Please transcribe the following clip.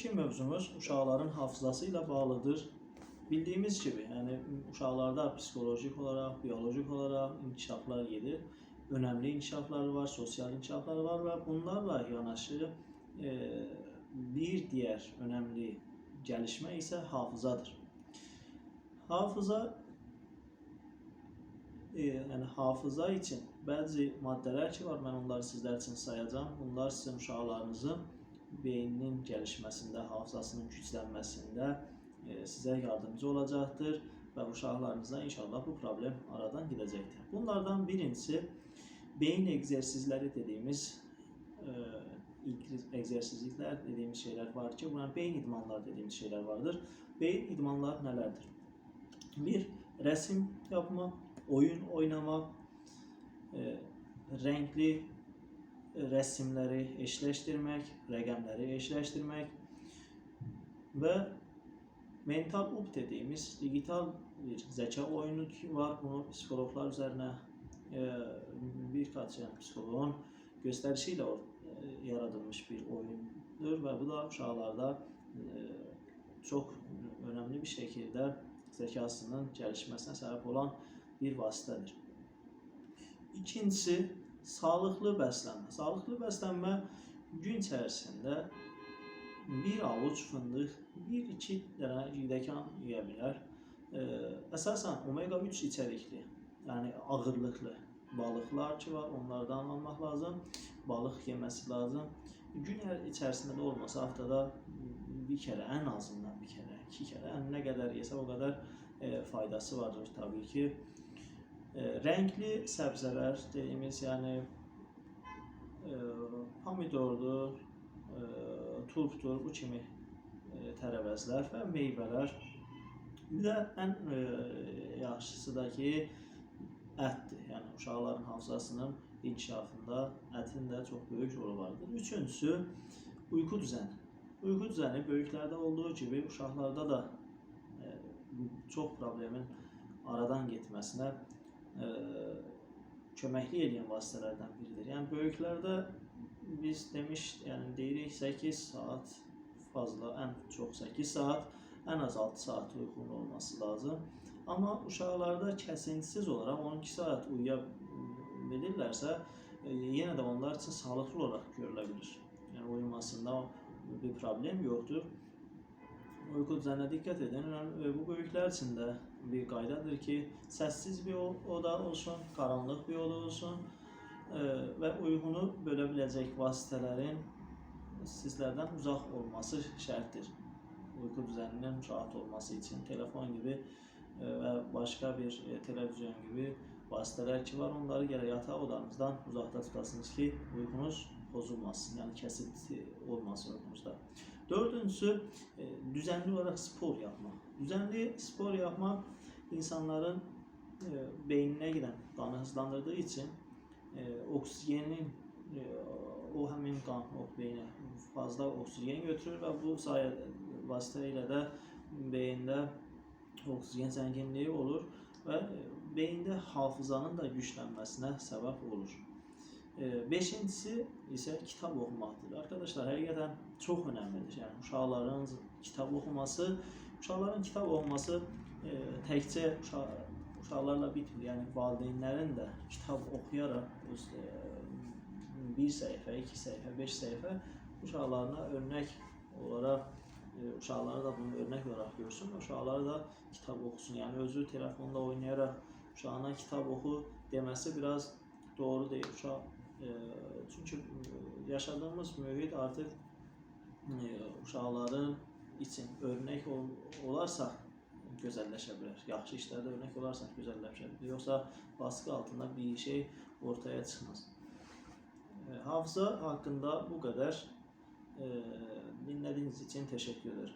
Bugünkü mövzumuz uşaqların hafızası bağlıdır. Bildiyimiz kimi, yəni uşaqlarda psixolojik olaraq, biolojik olaraq inkişaflar gedir. Önəmli inkişafları var, sosial inkişafları var və bunlarla yanaşı e, bir digər önəmli gəlişmə isə hafızadır. Hafıza e, yəni hafıza üçün bəzi maddələr ki var, mən onları sizlər üçün sayacağam. Bunlar sizin uşaqlarınızın beyninin gəlişməsində, hafızasının güclənməsində e, sizə yardımcı olacaqdır və uşaqlarınızda inşallah bu problem aradan gedəcəkdir. Bunlardan birincisi beyin egzersizləri dediyimiz e, egzersizliklər dediyimiz şeylər var ki, buna beyin idmanları dediyimiz şeylər vardır. Beyin idmanları nələrdir? Bir, resim yapmaq, oyun oynamaq, e, renkli resimləri eşləşdirmək, rəqəmləri eşləşdirmək və mental up dediyimiz digital bir zəka oyunu var. Bunu psixologlar üzərinə e, birkaç göstərişi ilə or- e, yaradılmış bir oyundur və bu da uşaqlarda e, çox önəmli bir şəkildə zəkasının gəlişməsinə səbəb olan bir vasitədir. İkincisi sağlıqlı bəslənmə. Sağlıqlı bəslənmə gün içərisində bir avuc fındıq, bir iki dənə yedəkan yeyə bilər. Əsasən omega 3 içərikli, yəni ağırlıqlı balıqlar ki var, onlardan almaq lazım. Balıq yeməsi lazım. Gün ər- içərisində də olmasa haftada bir kərə, ən azından bir kərə, iki kərə, yəni nə qədər o qədər e, faydası vardır tabii ki. E, renkli səbzələr dediyimiz, yəni e, pomidordur, e, turpdur, bu kimi e, tərəvəzlər və meyvələr. Bir də ən e, yaxşısı da ki, ətdir. Yəni uşaqların hafızasının inkişafında ətin də çox böyük rolu vardır. Üçüncüsü uyku düzəni. Uyku düzəni böyüklərdə olduğu kimi uşaqlarda da e, çox problemin aradan getməsinə e, köməklik edən vasitələrdən biridir. Yəni böyüklərdə biz demiş, yəni deyirik 8 saat fazla, ən çox 8 saat, ən az 6 saat uyğun olması lazım. Amma uşaqlarda kəsintisiz olaraq 12 saat uyuya bilirlərsə, e, yenə də onlar üçün sağlıqlı olaraq görülə bilir. Yəni uyumasında bir problem yoxdur. Uyku düzenine dikkat edin. Önemli- Bu böyüklər üçün də bir qaydadır ki, səssiz bir oda olsun, qaranlıq bir oda olsun e, və uyğunu bölə biləcək vasitələrin sizlərdən uzaq olması şərtdir. Uyku düzeninin rahat olması için telefon gibi e, və başqa bir e, televizyon gibi vasitələr ki var, onları gərək yataq odanızdan uzaqda tutasınız ki, uykunuz pozulmasın, yəni kəsinti olmasın uykunuzda. Dördüncüsü e, düzenli olarak spor yapmak. Düzenli spor yapmak insanların e, beynine giden kanı hızlandırdığı için e, oksijenin e, o həmin qan o beyinə fazla oksigen götürür və bu sayə vasitəsilə də beyində oksigen zənginliyi olur və e, beyində hafızanın da güclənməsinə səbəb olur. E, Beşincisi isə kitab oxumaqdır. Arkadaşlar həqiqətən çox önəmlidir. Yəni uşaqların kitab oxuması, uşaqların kitab oxuması e, təkcə uşaq, uşaqlarla bitmir. Yəni valideynlərin də kitab oxuyaraq öz e, bir səhifə, iki səhifə, beş səhifə uşaqlarına örnək olaraq e, uşaqları da bunu örnək olaraq görsün. Uşaqları da kitab oxusun. Yəni özü telefonda oynayaraq uşağına kitab oxu deməsi biraz doğru deyil. Uşaq çünki e, yaşadığımız mühit artıq e, uşaqların için örnək ol, olarsa gözəlləşə bilər. Yaxşı işlərdə örnək olarsak gözəlləşə bilər. Baskı altında bir şey ortaya çıxmaz. E, hafıza hakkında bu kadar. E, dinlediğiniz için teşekkür ederim.